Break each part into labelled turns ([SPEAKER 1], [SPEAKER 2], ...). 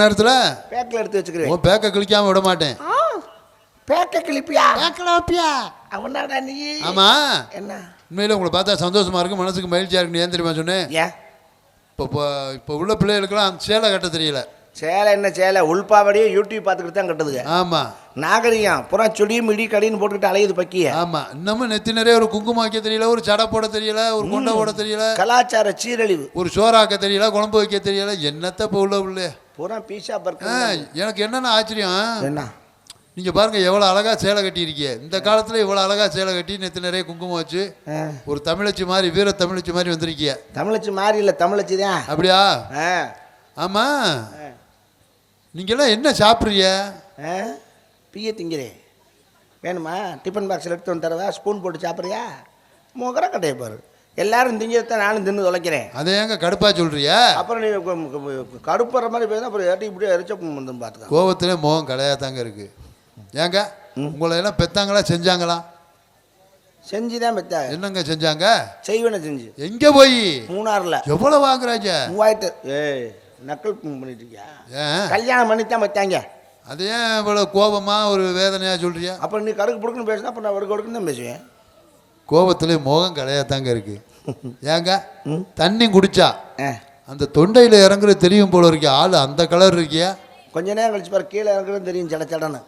[SPEAKER 1] நேரத்துல
[SPEAKER 2] பேக்கில் எடுத்து வச்சுக்கிறேன்.
[SPEAKER 1] உன் பேக்க கிழிக்காம விட மாட்டேன்.
[SPEAKER 2] பேக்க கிளிப்பியா
[SPEAKER 1] பேக்கலாப்பியா
[SPEAKER 2] அவனாடா நீ.
[SPEAKER 1] ஆமா.
[SPEAKER 2] என்ன?
[SPEAKER 1] உண்மையில உங்களை பார்த்தா சந்தோஷமா இருக்கு மனசுக்கு மகிழ்ச்சியா இருக்கு. ஏன் தெரியுமா சொன்னேன்? இப்போ இப்போ உள்ள பிள்ளைகளுக்கெல்லாம் சேலை கட்ட தெரியல.
[SPEAKER 2] சேலை என்ன சேலை? உள்பாவடியே யூடியூப் பார்த்துக்கிட்டு தான் கட்டுதுங்க.
[SPEAKER 1] ஆமா.
[SPEAKER 2] நாகரிகம் புறம் சுடி மிடி கடின்னு போட்டுக்கிட்டு அலையுது பக்கிய.
[SPEAKER 1] ஆமா. இன்னமும் நெத்தி நிறைய ஒரு குங்குமம் வைக்க தெரியல ஒரு சடை போட தெரியல ஒரு கொண்டை போட தெரியல.
[SPEAKER 2] கலாச்சார சீரழிவு.
[SPEAKER 1] ஒரு சோறாக்க தெரியல குழம்பு வைக்க தெரியல. என்னத்த இப்போ உள்ள உள்ள
[SPEAKER 2] பூரா பீஸா பர்கர்
[SPEAKER 1] எனக்கு என்னென்ன ஆச்சரியம்?
[SPEAKER 2] என்ன?
[SPEAKER 1] நீங்க பாருங்க எவ்வளவு அழகா சேலை கட்டியிருக்கீங்க. இந்த காலத்துல இவ்வளவு அழகா சேலை கட்டி நெத்தி நிறைய குங்குமம் வச்சு ஒரு தமிழச்சி மாதிரி வீர தமிழச்சி மாதிரி வந்திருக்கீங்க.
[SPEAKER 2] தமிழச்சி மாறி இல்லை தமிழச்சி தான்.
[SPEAKER 1] அப்படியா?
[SPEAKER 2] ஆ.
[SPEAKER 1] ஆமா. நீங்கெல்லாம் என்ன சாப்பிட்றீங்க?
[SPEAKER 2] ஆ பிய திங்கிறே வேணுமா? டிஃபன் பாக்ஸில் எடுத்து வந்து தரவா? ஸ்பூன் போட்டு சாப்பிட்றியா? முகர கட்டையை பாரு. எல்லாரும் திங்கிறத நானும் தின்னு தொலைக்கிறேன்.
[SPEAKER 1] அதை ஏங்க கடுப்பா சொல்றிய
[SPEAKER 2] அப்புறம் நீ கடுப்புற மாதிரி பேசுனா அப்புறம் ஏட்டி இப்படியே எரிச்ச வந்து பார்த்துக்க
[SPEAKER 1] கோவத்திலே முகம் கிடையாதாங்க இருக்கு. ஏங்க உங்களை எல்லாம் பெத்தாங்களா செஞ்சாங்களா?
[SPEAKER 2] செஞ்சு தான் பெத்தா
[SPEAKER 1] என்னங்க செஞ்சாங்க?
[SPEAKER 2] செய்வனை செஞ்சு.
[SPEAKER 1] எங்க போய்?
[SPEAKER 2] மூணாறில்.
[SPEAKER 1] எவ்வளவு வாங்குறாங்க?
[SPEAKER 2] மூவாயிரத்து ஏய் நக்கல் பண்ணிட்டு இருக்கியா கல்யாணம் பண்ணி தான்
[SPEAKER 1] அது ஏன் இவ்வளவு கோபமா ஒரு வேதனையா சொல்றியா
[SPEAKER 2] அப்புறம் நீ கடுக்கு புடுக்குன்னு பேசினா அப்புறம் நான் ஒரு கடுக்குன்னு தான் பேசுவேன்.
[SPEAKER 1] கோபத்திலே முகம் கிடையாதாங்க இருக்கு. ஏங்க. தண்ணி குடிச்சா அந்த தொண்டையில் இறங்குறது தெரியும் போல இருக்கியா ஆள் அந்த கலர் இருக்கியா?
[SPEAKER 2] கொஞ்ச நேரம் கழிச்சு பாரு கீழே இறங்குறது தெரியும் சட சடன்னு.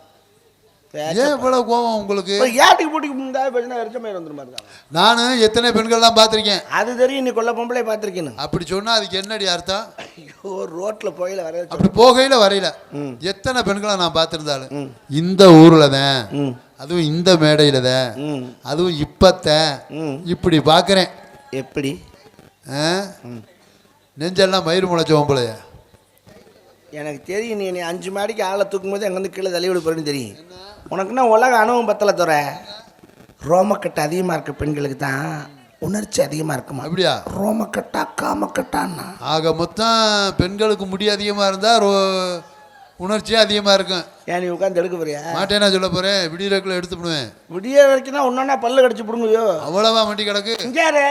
[SPEAKER 1] ஏன் இவ்வளவு கோபம் உங்களுக்கு?
[SPEAKER 2] ஏட்டுக்கு பூட்டிக்கு முந்தா பேசினா எரிச்ச மாதிரி வந்துருமா இருக்காங்க
[SPEAKER 1] நானும் எத்தனை பெண்கள்லாம் பார்த்துருக்கேன்.
[SPEAKER 2] அது தெரியும் நீ கொல்ல பொம்பளை பார்த்துருக்கேன்னு.
[SPEAKER 1] அப்படி சொன்னா அதுக்கு என்னடி அர்த்தம்?
[SPEAKER 2] ஐயோ ரோட்டில் போயில வர வச்சு
[SPEAKER 1] அப்படி போகையில வரையில.
[SPEAKER 2] ம்.
[SPEAKER 1] எத்தனை பெண்களை நான் பார்த்துருந்தாலும். இந்த ஊர்ல தான்
[SPEAKER 2] ம்.
[SPEAKER 1] அதுவும் இந்த மேடையில தான் அதுவும் இப்பத்தான் இப்படி பார்க்குறேன்
[SPEAKER 2] எப்படி?
[SPEAKER 1] நெஞ்செல்லாம் மயிர் முளைச்ச பொம்பளைய
[SPEAKER 2] எனக்கு தெரியும் நீ அஞ்சு மாடிக்கு ஆளை தூக்கும் போது அங்கேருந்து கீழே தள்ளி விட போறேன்னு தெரியும். உனக்குன்னா உலக அனுபவம் பத்தல துற. ரோமக்கட்டு அதிகமாக இருக்க பெண்களுக்கு தான் உணர்ச்சி அதிகமாக இருக்குமா?
[SPEAKER 1] அப்படியா?
[SPEAKER 2] ரோமக்கட்டா காமக்கட்டான்னா?
[SPEAKER 1] ஆக மொத்தம் பெண்களுக்கு முடி அதிகமா இருந்தா ரோ- உணர்ச்சியும் அதிகமா இருக்கும்.
[SPEAKER 2] ஏன் நீ உட்காந்து எடுக்க போறியா?
[SPEAKER 1] மாட்டேனா சொல்ல போறேன்
[SPEAKER 2] விடிய வரைக்கும் தான் ஒன்றா பல்லு கடிச்சு பிடுங்குவியோ?
[SPEAKER 1] அவ்வளவா மண்டி கிடக்கு.
[SPEAKER 2] இங்கே யாரு?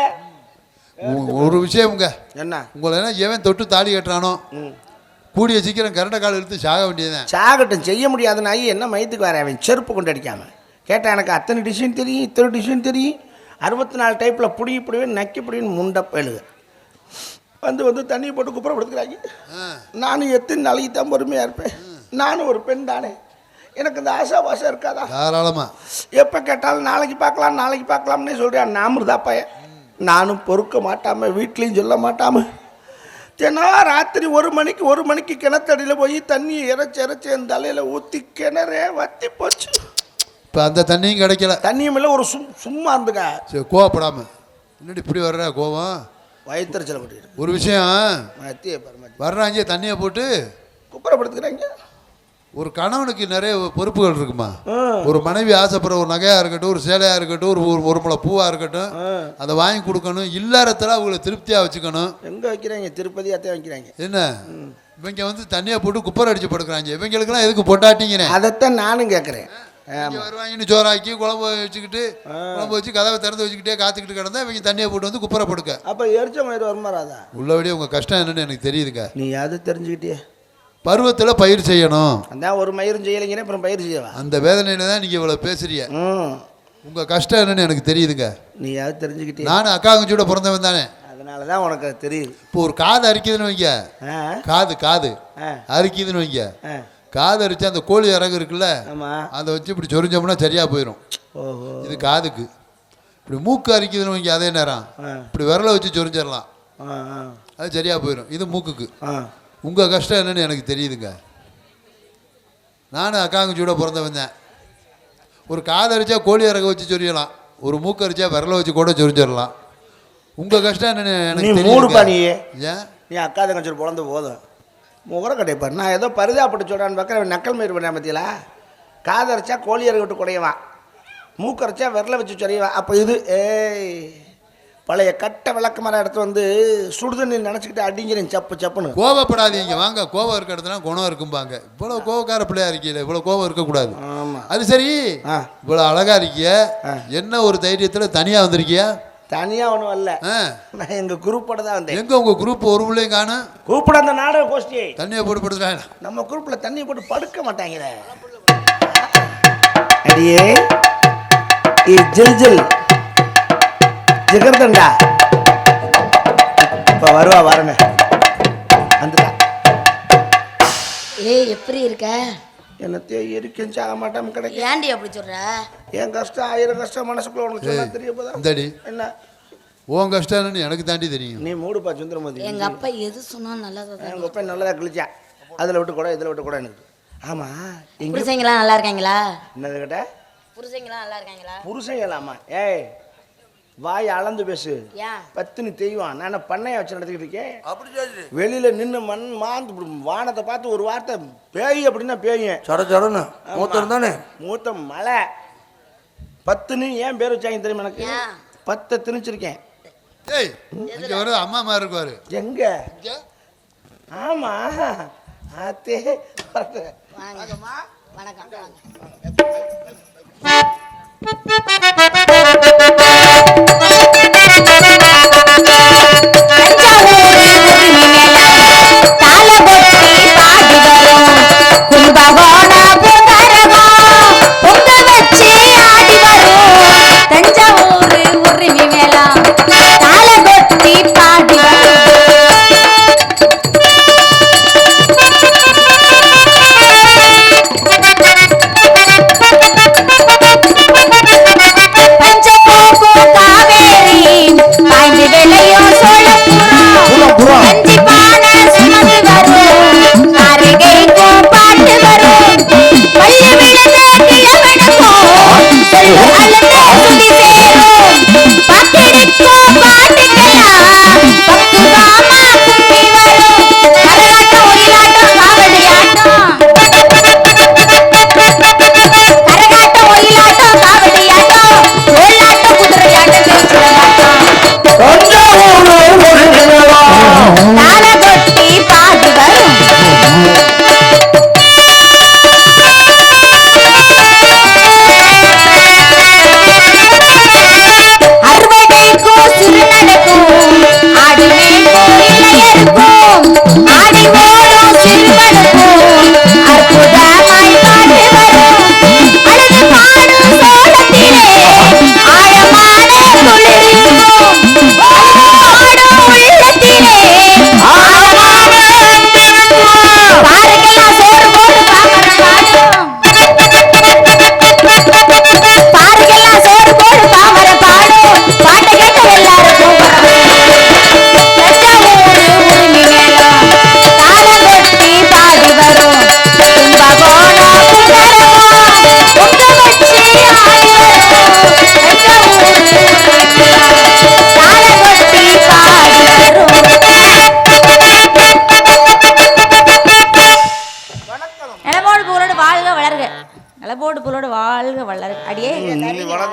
[SPEAKER 1] உ- ஒரு விஷயம்ங்க
[SPEAKER 2] என்ன?
[SPEAKER 1] உங்களை என்ன எவன் தொட்டு தாலி கட்டுறானோ கூடிய சீக்கிரம் கரண்ட கால் எடுத்து சாக வேண்டியதுதான்.
[SPEAKER 2] சாகட்டும் செய்ய முடியாத நாய் என்ன மயத்துக்கு வர அவன் செருப்பு கொண்டு அடிக்காம. கேட்டால் எனக்கு அத்தனை டிசைன் தெரியும் இத்தனை டிசைன் தெரியும். அறுபத்தி நாலு டைப்பில் புடி இப்படிவே நக்கி புடின்னு முண்டை எழுது. வந்து வந்து தண்ணியை போட்டு குப்புறப்படுத்துக்கிறாங்க. நானும் எத்தனை நாளைக்கு தான் பொறுமையாக இருப்பேன் நானும் ஒரு பெண் தானே. எனக்கு இந்த ஆசா பாசம் இருக்காதா?
[SPEAKER 1] தாராளமா.
[SPEAKER 2] எப்போ கேட்டாலும் நாளைக்கு பார்க்கலாம் நாளைக்கு பார்க்கலாம்னே சொல்கிறேன் நாமருதா பையன். நானும் பொறுக்க மாட்டாம வீட்லேயும் சொல்ல மாட்டாம. தினம் ராத்திரி ஒரு மணிக்கு ஒரு மணிக்கு கிணத்தடியில் போய் தண்ணியை இறைச்சி இறைச்சி என் தலையில் ஊற்றி கிணறே வத்தி போச்சு.
[SPEAKER 1] இப்போ அந்த தண்ணியும் கிடைக்கல.
[SPEAKER 2] தண்ணியும் இல்லை ஒரு சும் சும்மா இருந்துக்க.
[SPEAKER 1] சரி கோவப்படாம. என்னடி இப்படி வர்ற கோவம்?
[SPEAKER 2] வயிற்றுச்சலை போட்டுக்கிட்டு
[SPEAKER 1] ஒரு விஷயம் வர்றாங்க தண்ணியை போட்டு
[SPEAKER 2] குப்புறப்படுத்துக்கிறாங்க.
[SPEAKER 1] ஒரு கணவனுக்கு நிறைய பொறுப்புகள் இருக்குமா. ஒரு மனைவி ஆசைப்படுற ஒரு நகையாக இருக்கட்டும் ஒரு சேலையாக இருக்கட்டும் ஒரு ஒரு- ஒரு முளை பூவாக இருக்கட்டும். அதை வாங்கி கொடுக்கணும். இல்லாரத்தில் அவங்களை திருப்தியாக வச்சுக்கணும்.
[SPEAKER 2] எங்கே வைக்கிறாங்க? திருப்பதி அத்தை வைக்கிறாங்க.
[SPEAKER 1] என்ன? இவங்க வந்து தண்ணியை போட்டு குப்பரை அடிச்சு படுக்கிறாங்க. இவங்களுக்கெல்லாம் எதுக்கு பொட்டாட்டிங்கிறேன்
[SPEAKER 2] அதைத்தான் நானும் கேட்குறேன்
[SPEAKER 1] வருவாங்கன்னு சோறாக்கி குழம்பு வச்சுக்கிட்டு குழம்பு வச்சு கதவை திறந்து வச்சுக்கிட்டே காத்துக்கிட்டு கிடந்தா இவங்க தண்ணியை போட்டு வந்து குப்பரை படுக்க
[SPEAKER 2] அப்போ எரிச்ச மயிறு வருமாறாதா
[SPEAKER 1] உள்ளபடியே உங்கள் கஷ்டம் என்னன்னு எனக்கு தெரியுதுங்க.
[SPEAKER 2] நீ அது தெரிஞ்சுக்கிட்டியே.
[SPEAKER 1] பருவத்தில் பயிர் செய்யணும்.
[SPEAKER 2] அதான் ஒரு மயிரும் செய்யலைங்கிறேன் அப்புறம் பயிர் செய்யவா?
[SPEAKER 1] அந்த வேதனையில தான் நீங்கள் இவ்வளோ பேசுறீங்க. உங்கள் கஷ்டம் என்னன்னு எனக்கு தெரியுதுங்க.
[SPEAKER 2] நீ அது தெரிஞ்சுக்கிட்டே
[SPEAKER 1] நானும் அக்காங்கச்சியோட பிறந்தவன் தானே.
[SPEAKER 2] அதனால தான் உனக்கு தெரியுது.
[SPEAKER 1] இப்போ ஒரு காது அரிக்குதுன்னு வைங்க. காது காது. அரிக்குதுன்னு வைங்க. காது அரிச்சு அந்த கோழி இறகு இருக்குல்ல அதை வச்சு இப்படி சொரிஞ்சோம்னா சரியாக போயிடும் இது காதுக்கு. இப்படி மூக்கு அரிக்குதுன்னு வைங்க அதே நேரம். இப்படி விரலை வச்சு சொரிஞ்சிடலாம். அது சரியாக போயிடும் இது மூக்குக்கு. உங்கள் கஷ்டம் என்னன்னு எனக்கு தெரியுதுங்க. நானும் அக்காங்கச்சியோட பிறந்தவன் தான் ஒரு காது அரிச்சா கோழி இறக வச்சு சொரியலாம். ஒரு மூக்கு அரிச்சா விரலை வச்சு கூட சொரிஞ்சிடலாம். உங்கள் கஷ்டம் என்னன்னு எனக்கு தெரியுதுங்க.
[SPEAKER 2] நீ.
[SPEAKER 1] ஏன்?
[SPEAKER 2] நீ அக்கா தங்கச்சூர் பிறந்த போதும் முகர கடைப்பார் நான் ஏதோ பரிதாப்பட்டு சொல்கிறான்னு பார்க்குறேன். நக்கல் மயிர் பண்ண பற்றியில காதரைச்சா கோழி இறகு விட்டு குடையவான் மூக்கரைச்சா விரல வச்சு சொறையவான் அப்போ இது ஏய் பழைய கட்டை விளக்கு மரம் எடுத்து வந்து சுடுதண்ணி நினச்சிக்கிட்டு அடிங்கிறேன். சப்பு சப்புன்னு.
[SPEAKER 1] கோவப்படாதீங்க. வாங்க கோவம் இருக்க இடத்துல குணம் இருக்கும்பாங்க. இவ்வளோ கோவக்கார பிள்ளையா இருக்கீங்களே இவ்வளோ கோவம் இருக்கக்கூடாது.
[SPEAKER 2] ஆமாம்
[SPEAKER 1] அது சரி. இவ்வளோ அழகா இருக்கிய. என்ன ஒரு தைரியத்தில் தனியாக வந்திருக்கிய?
[SPEAKER 3] தனியாக ஒன்றும் வரல நான் எங்கள் குரூப்போட தான் வந்தேன்.
[SPEAKER 1] எங்க உங்க குரூப் ஒரு பிள்ளையும் காணும்
[SPEAKER 3] கூப்பிட அந்த நாடக கோஷ்டி
[SPEAKER 1] தண்ணியை போட்டு படுத்துறாங்க
[SPEAKER 3] நம்ம குரூப்பில் தண்ணி போட்டு படுக்க மாட்டாங்களே. அடியே. ஏ ஜில் ஜில். ஜிகர்தண்டா. இப்போ வருவா வரங்க வந்துட்டா.
[SPEAKER 4] ஏய் எப்படி இருக்க?
[SPEAKER 3] என்னத்தையோ எரிக்கும் சாக மாட்டாம கிடைக்கும்
[SPEAKER 4] ஏன்டி அப்படி சொல்ற?
[SPEAKER 3] என் கஷ்டம் ஆயிரம் கஷ்டம் மனசுக்குள்ள உனக்கு சொன்னா தெரிய போதா? என்ன?
[SPEAKER 1] உன் கஷ்டம்னு எனக்கு தாண்டி தெரியும்.
[SPEAKER 3] நீ மூடுப்பா சுந்தரமதி.
[SPEAKER 4] எங்க அப்பா எது சொன்னாலும் நல்லதா
[SPEAKER 3] எங்கள் அப்பா நல்லதா கிழிச்சா. அதில் விட்டு கூட இதில் விட்டு கூட எனக்கு. ஆமா எங்க
[SPEAKER 4] புருஷங்களாம் நல்லா இருக்காங்களா?
[SPEAKER 3] என்னது கேட்ட?
[SPEAKER 4] புருஷங்களாம் நல்லா இருக்காங்களா?
[SPEAKER 3] புருஷன் இல்லாமா ஏய் வாய் அளந்து பேசு. பத்துன்னு தெய்வம். நான் என்ன பண்ணைய வச்சு நடத்திக்கிட்டு இருக்கேன்?
[SPEAKER 5] அப்படி சொல்லு
[SPEAKER 3] வெளியில நின்று மண் மாந்து வானத்தை பார்த்து ஒரு வார்த்தை பேய் அப்படின்னா பேயும்.
[SPEAKER 5] சட சடன்னு. மூத்தம் தானே?
[SPEAKER 3] மூத்த மலை. பத்துன்னு ஏன் பேர் வச்சாங்க தெரியுமா எனக்கு? பத்தை திணிச்சிருக்கேன்.
[SPEAKER 1] ஏய் இங்க வர அம்மா மாதிரி இருக்குவாரு
[SPEAKER 3] எங்க? ஆமா. ஆத்தே
[SPEAKER 4] வணக்கம்.
[SPEAKER 3] தஞ்சாவூர்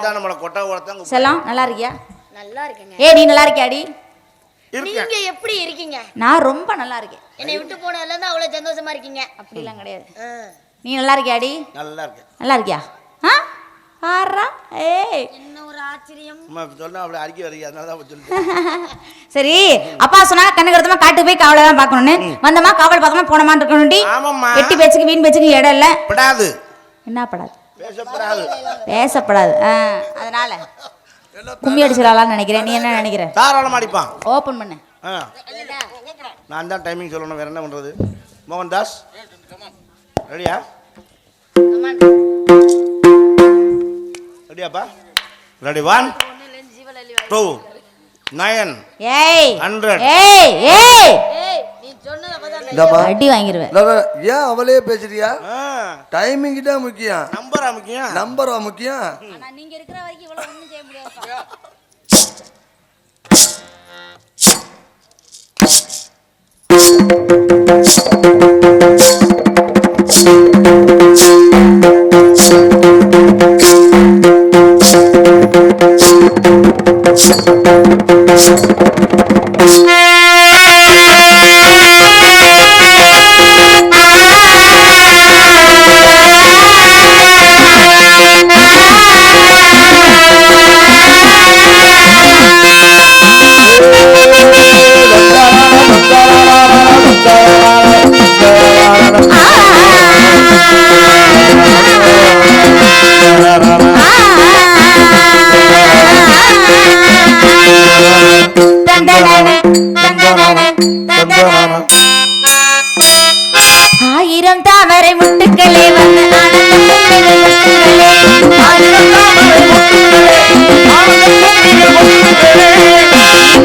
[SPEAKER 3] வளர்ந்தா நம்மளை கொட்டா வளர்த்தாங்க
[SPEAKER 2] செல்லம் நல்லா இருக்கியா?
[SPEAKER 4] நல்லா இருக்கேங்க.
[SPEAKER 2] ஏ நீ நல்லா இருக்கியாடி?
[SPEAKER 4] நீங்க எப்படி இருக்கீங்க?
[SPEAKER 2] நான் ரொம்ப நல்லா இருக்கேன்.
[SPEAKER 4] என்னை விட்டு போனதுல இருந்து அவ்வளவு சந்தோஷமா இருக்கீங்க.
[SPEAKER 2] அப்படிலாம் கிடையாது. நீ நல்லா இருக்கியாடி?
[SPEAKER 3] நல்லா இருக்கேன்.
[SPEAKER 2] நல்லா இருக்கியா? ஆ? பாடுறா ஏய்.
[SPEAKER 4] என்ன ஒரு ஆச்சரியம்.
[SPEAKER 3] அம்மா சொன்னா அப்படி அறிக்கை வருது அதனால தான் சொல்லிட்டு
[SPEAKER 2] சரி அப்பா சொன்னா கண்ணு கருத்தமா காட்டு போய் காவலை தான் பார்க்கணும்னு வந்தமா காவல் பார்த்தமா போனமான்னு இருக்கணும்டி.
[SPEAKER 3] ஆமாம்மா.
[SPEAKER 2] வெட்டி பேச்சுக்கு வீண் பேச்சுக்கு இடம் இல்லை.
[SPEAKER 3] படாது.
[SPEAKER 2] என்ன படாது?
[SPEAKER 3] பேசப்படாது.
[SPEAKER 2] பேசப்படாது. ஆ அதனால. கும்மி அடிச்சிடலாம்னு நினைக்கிறேன். நீ என்ன நினைக்கிற?
[SPEAKER 3] தாராளம் அடிப்பான்.
[SPEAKER 2] ஓப்பன் பண்ணு.
[SPEAKER 3] ஆ. நான் தான் டைமிங் சொல்லணும். வேற என்ன பண்றது? மோகன்தாஸ் ரெடியா ரெடியாப்பா ரெடி ஒன் டூ நயன்
[SPEAKER 2] ஏய்
[SPEAKER 3] Hundred.
[SPEAKER 2] ஏய் ஏய்.
[SPEAKER 4] நீ சொன்னதை
[SPEAKER 2] அடி வாங்கிடுவேன்
[SPEAKER 5] ஏன் அவளே பேசுறியா? டைமிங் தான் முக்கியம்.
[SPEAKER 3] நம்பரா முக்கியம்?
[SPEAKER 5] நம்பரா முக்கியம்.
[SPEAKER 2] ஆனா நீங்க இருக்கிற வரைக்கும் இவ்வளவு ஒண்ணும் செய்ய முடியாது.
[SPEAKER 3] ஆயிரம் தாமரை முட்டுக்களே வந்து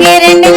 [SPEAKER 3] இரண்டு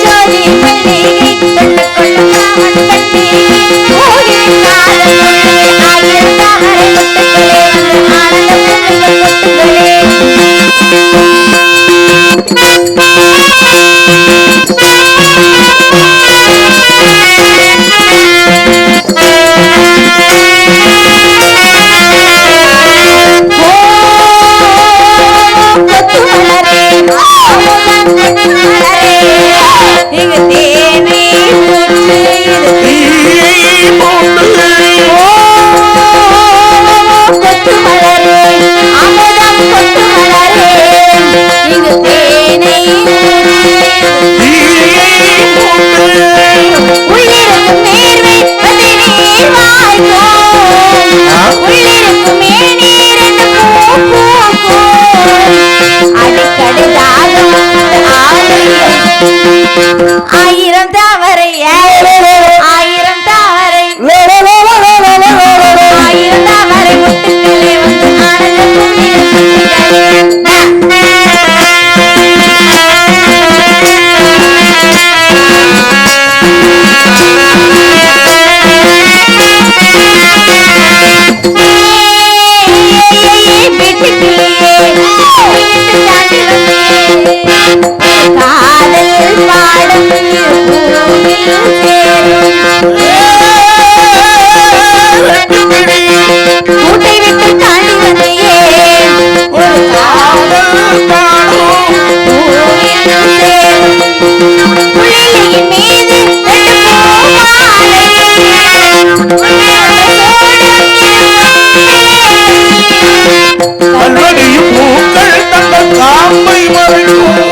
[SPEAKER 3] ஆயிரம் கூட்டை விட்டு தாண்டி வந்தையே ஒரு மீது ரெண்டு
[SPEAKER 2] பூக்கள் தங்கள் காம்பை மறைக்கும்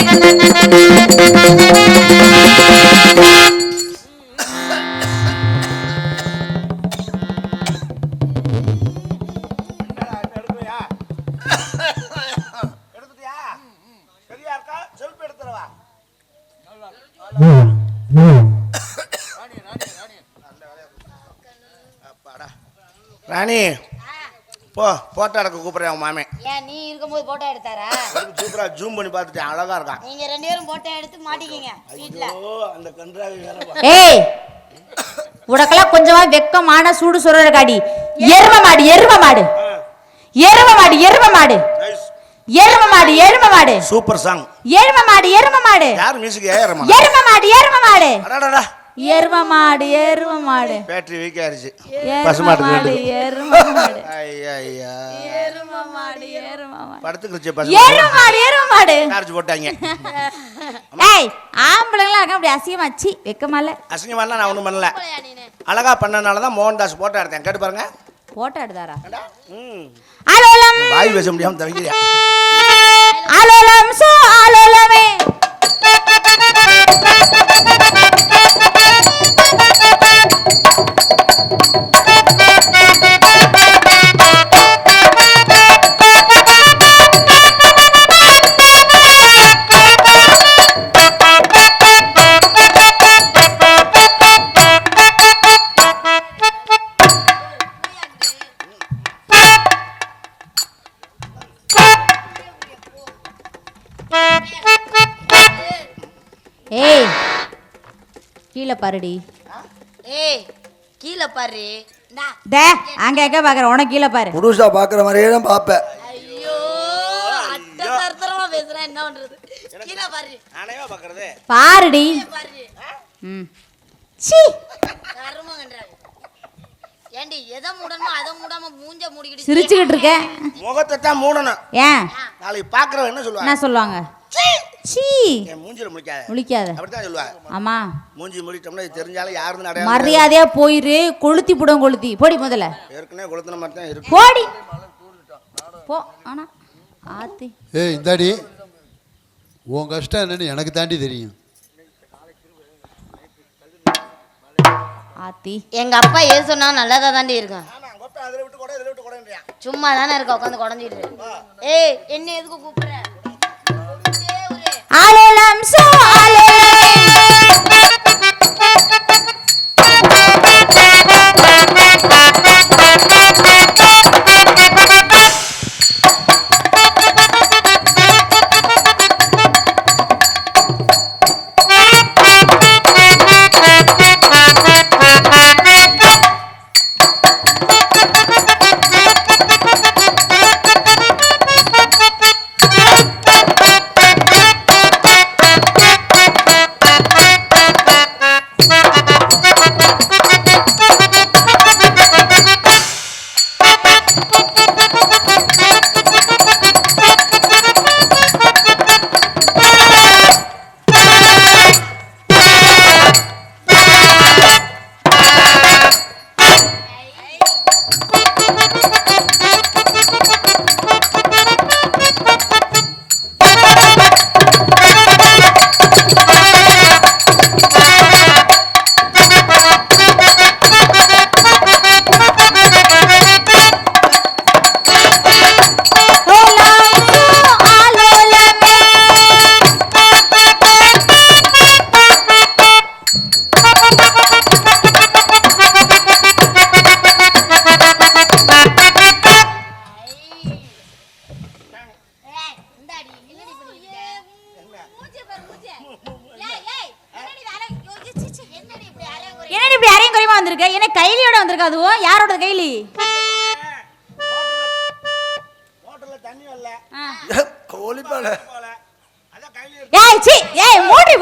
[SPEAKER 2] போட்டோ எடுக்க கூப்பிடுறேன் மாமே.
[SPEAKER 4] ஏன் நீ இருக்கும்போது போட்டோ எடுத்தாரா?
[SPEAKER 2] சூப்பரா ஜூம் பண்ணி பார்த்துட்டேன் அழகா இருக்கான்
[SPEAKER 4] நீங்க ரெண்டு பேரும் போட்டோ எடுத்து மாட்டிக்கிங்க வீட்ல.
[SPEAKER 2] ஐயோ அந்த கன்றாவி வேற பா.
[SPEAKER 3] ஏய் உனக்கெல்லாம் கொஞ்சமா வெக்கமான சூடு சுரற காடி. எரும மாடு எரும மாடு. எரும மாடு எரும மாடு.
[SPEAKER 2] Nice.
[SPEAKER 3] எரும மாடு எரும மாடு.
[SPEAKER 2] சூப்பர் சாங்
[SPEAKER 3] எரும மாடு எரும மாடு.
[SPEAKER 2] யார் மியூசிக் ஏறமா
[SPEAKER 3] எரும மாடு? எரும மாடு
[SPEAKER 2] அடாடா
[SPEAKER 3] எரும மாடு எரும மாடு
[SPEAKER 2] பேட்டரி வீக் ஆயிருச்சு.
[SPEAKER 3] எரும
[SPEAKER 2] பசுமாட்டுக்கு
[SPEAKER 3] மாடு. எரும மாடு
[SPEAKER 2] ஐயா ஐயா
[SPEAKER 3] எரும மாடு எரும மாடு
[SPEAKER 2] படுத்துக்கிச்சு பசு
[SPEAKER 3] எரும மாடு எரும மாடு
[SPEAKER 2] சார்ஜ் போட்டாங்க.
[SPEAKER 3] ஏய் ஆம்பளைங்களாம் இருக்க அப்படி அசிங்கமாச்சி. வெக்கமால.
[SPEAKER 2] அசிங்கமாலாம் நான் ஒன்றும் பண்ணல. அழகா பண்ணனால தான் மோகன்தாஸ் போட்டோ எடுத்தேன். கேட்டு பாருங்க.
[SPEAKER 3] போட்டோ எடுத்தாரா?
[SPEAKER 2] ஏண்டா? ம்.
[SPEAKER 3] அலோலம்
[SPEAKER 2] வாய் பேச முடியாம தவிக்கிறேன்.
[SPEAKER 3] அலோலம் சோ அலோலமே ஏய். கீழே பாருடி.
[SPEAKER 4] ஏய் கீழே பாரு.
[SPEAKER 3] டே அங்க எங்க பாக்குற? உனக்கு கீழே பாரு.
[SPEAKER 5] புதுசா பாக்குற மாதிரியே தான் பார்ப்பேன்
[SPEAKER 4] ஐயோ அட்ட தரத்தரமா பேசுறேன் என்ன பண்றது? கீழே பாரு.
[SPEAKER 2] நானே பார்க்கறது
[SPEAKER 3] பாருடி.
[SPEAKER 4] பாரு.
[SPEAKER 3] ம். சீ
[SPEAKER 4] கருமங்கன்றாரு ஏண்டி எதை மூடணுமோ அதை மூடாம மூஞ்ச மூடிக்கிட்டு
[SPEAKER 3] சிரிச்சுக்கிட்டு இருக்கேன்
[SPEAKER 2] முகத்தை தான் மூடணும்.
[SPEAKER 3] ஏன்?
[SPEAKER 2] நாளைக்கு பார்க்குறவன் என்ன
[SPEAKER 3] என்ன
[SPEAKER 2] சொல்லுவாங்க
[SPEAKER 3] சொல்லுவாங்க? சீ.
[SPEAKER 2] மூஞ்சில முடிக்காத
[SPEAKER 3] முழிக்காத.
[SPEAKER 2] அப்படித்தான் சொல்லுவாங்க
[SPEAKER 3] ஆமா.
[SPEAKER 2] மூஞ்சி முடிட்டோம்னா இது தெரிஞ்சாலும் யாருன்னு அடையாளம்
[SPEAKER 3] மரியாதையா போயிரு கொளுத்தி புடம் கொளுத்தி. போடி முதல்ல.
[SPEAKER 2] ஏற்கனவே கொளுத்தின மாதிரி தான் இருக்கு.
[SPEAKER 3] போடி. போ ஆனா ஆத்தி
[SPEAKER 1] ஏய் இந்தாடி. உன் கஷ்டம் என்னன்னு எனக்கு தாண்டி தெரியும்.
[SPEAKER 3] ஆத்தி.
[SPEAKER 4] எங்க அப்பா எது சொன்னா நல்லதா தாண்டி இருக்கும்
[SPEAKER 2] ஆமா கொட்டை அதில் விட்டு கூட இதில் விட்டு கூட
[SPEAKER 4] சும்மா தானே இருக்க உட்காந்து குடஞ்சிட்டு ஏய் என்ன எதுக்கு கூப்பிடுற?
[SPEAKER 3] ஆலோலம் சோ ஆலோலமே ஆலோலம்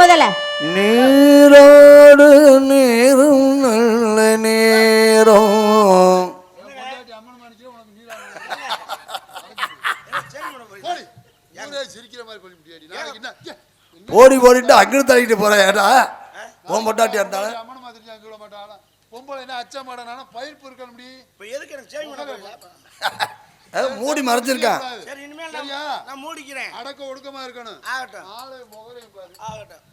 [SPEAKER 3] முதல்ல
[SPEAKER 5] நீரோடு நீரும் நல்ல நேரம். ஓடி ஓடிட்டு அங்கே தள்ளிட்டு போறேன் ஏடா? உன் பொட்டாட்டியா இருந்தாலும்
[SPEAKER 1] பொம்பளை என்ன அச்ச மாட்டானா பயிர்ப்பு இருக்க முடியும்
[SPEAKER 2] இப்போ எதுக்கு எனக்கு சேவ் பண்ண
[SPEAKER 5] மூடி மறைச்சிருக்கான்.
[SPEAKER 2] சரி இனிமேல் நான் மூடிக்கிறேன்.
[SPEAKER 1] அடக்க ஒடுக்கமா இருக்கணும்.
[SPEAKER 2] ஆகட்டும்.
[SPEAKER 1] ஆளு முகரையும் பாரு.
[SPEAKER 2] ஆகட்டும்.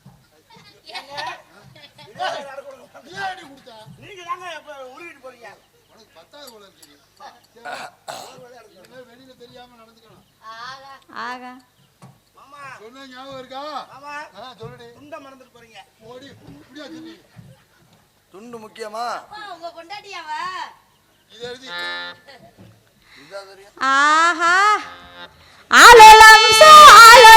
[SPEAKER 2] நீங்க தாங்க இப்ப உருவிட்டு போறீங்க
[SPEAKER 1] வெளியில தெரியாம நடந்துக்கணும்
[SPEAKER 4] ஆகா.
[SPEAKER 3] ஆகா
[SPEAKER 2] மாமா
[SPEAKER 1] சொன்ன ஞாபகம் இருக்கா சொல்லுடி
[SPEAKER 2] துண்டை மறந்துட்டு போறீங்க
[SPEAKER 1] ஓடி இப்படியா சொல்லி
[SPEAKER 5] துண்டு முக்கியமா?
[SPEAKER 4] அப்பா, உங்க பொண்டாட்டியாவா
[SPEAKER 1] இதை எழுதி
[SPEAKER 3] ஆஹா. ஆலோலம் சோ ஆலோலமே